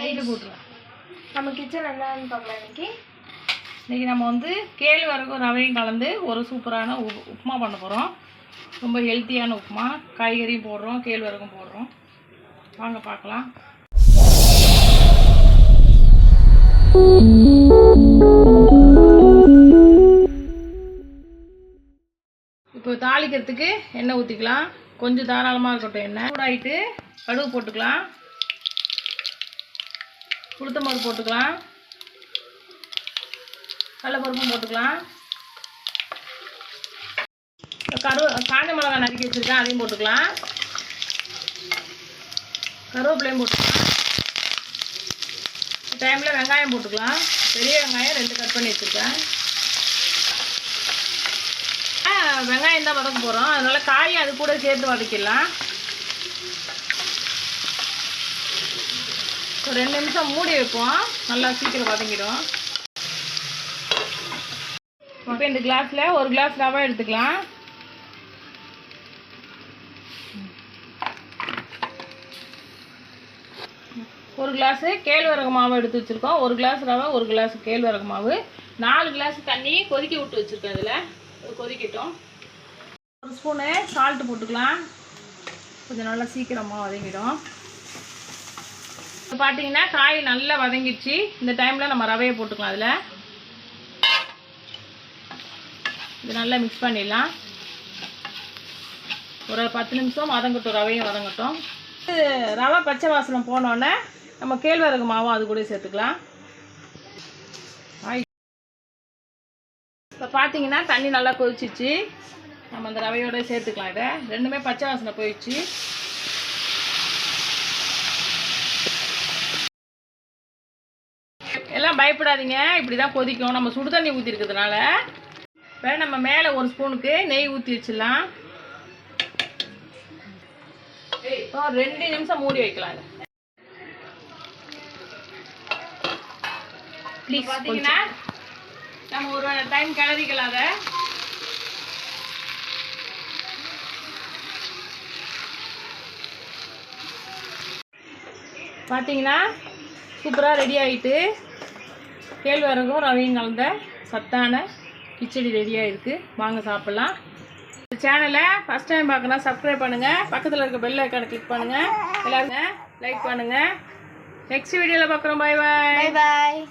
Night போட்டுருவேன் நம்ம kitchen என்னன்னு பார்க்கலாம் இன்னைக்கு. இன்றைக்கி நம்ம வந்து கேழ்வரகும் ரவையும் கலந்து ஒரு சூப்பரான உப் உப்புமா பண்ண போகிறோம் ரொம்ப ஹெல்த்தியான உப்புமா. காய்கறியும் போடுறோம் கேழ்வரகும் போடுறோம். வாங்க பார்க்கலாம். இப்போ தாளிக்கிறதுக்கு எண்ணெய் ஊற்றிக்கலாம் கொஞ்சம் தாராளமாக இருக்கட்டும் எண்ணெய். சூடாயிட்டு கடுகு போட்டுக்கலாம். உளுத்தம்பருப்பு போட்டுக்கலாம். கடலப்பருப்பும் போட்டுக்கலாம். கரு காஞ்ச மிளகா நறுக்கி வச்சுருக்கேன் அதையும் போட்டுக்கலாம். கருவேப்பிலையும் போட்டுக்கலாம். டைமில் வெங்காயம் போட்டுக்கலாம். பெரிய வெங்காயம் ரெண்டு கட் பண்ணி வச்சுருக்கேன். ஆ, வெங்காயம் தான் வதக்க போகிறோம் அதனால் காயும் அது கூட சேர்த்து வதக்கிடலாம். ஒரு ரெண்டு நிமிஷம் மூடி வைப்போம். நல்லா சீக்கிரம் வதங்கிடும். இப்போ இந்த கிளாஸில் ஒரு கிளாஸ் ரவை எடுத்துக்கலாம். ஒரு கிளாஸு கேழ்வரகு மாவு எடுத்து வச்சுருக்கோம். ஒரு கிளாஸ் ரவை ஒரு கிளாஸ் கேழ்வரகு மாவு. நாலு கிளாஸ் தண்ணி கொதிக்க விட்டு வச்சுருக்கேன் இதில். கொதிக்கட்டும். ஒரு ஸ்பூனு சால்ட்டு போட்டுக்கலாம். கொஞ்சம் நல்லா சீக்கிரமாக வதங்கிடும். பார்த்தீங்கன்னா காய் நல்லா வதங்கிடுச்சு. இந்த டைமில் நம்ம ரவையை போட்டுக்கலாம் அதில். இது நல்லா மிக்ஸ் பண்ணிடலாம். ஒரு பத்து நிமிஷம் வதங்கட்டும் ரவையும் வதங்கட்டும். ரவை பச்சை வாசனம் போனோடனே நம்ம கேழ்வரகு மாவும் அது கூட சேர்த்துக்கலாம். ஆய். இப்போ பார்த்தீங்கன்னா தண்ணி நல்லா கொதிச்சிச்சு. நம்ம அந்த ரவையோட சேர்த்துக்கலாம் இதை. ரெண்டுமே பச்சை வாசனை போயிடுச்சு. எல்லாம் பயப்படாதீங்க. இப்படி தான் கொதிக்கும். நம்ம சுடு தண்ணி ஊற்றிருக்கிறதுனால இப்போ நம்ம மேலே ஒரு ஸ்பூனுக்கு நெய் ஊற்றி வச்சிடலாம். ரெண்டு நிமிஷம் மூடி வைக்கலாம் ப்ளீஸ் பார்த்தீங்கன்னா நம்ம ஒரு டைம் கிளறிக்கலாம் அதை. பார்த்தீங்கன்னா சூப்பராக ரெடி ஆகிட்டு கேழ்வரகும் ரவையும் கலந்த சத்தான கிச்சடி ரெடியாக இருக்குது வாங்க சாப்பிட்லாம். இந்த சேனலை ஃபஸ்ட் டைம் பார்க்கலாம் சப்ஸ்கிரைப் பண்ணுங்கள் பக்கத்தில் இருக்க பெல் ஐக்கானை கிளிக் பண்ணுங்கள் எல்லாருங்க லைக் பண்ணுங்கள் நெக்ஸ்ட் வீடியோவில் பார்க்குறோம். பாய் பாய் பாய்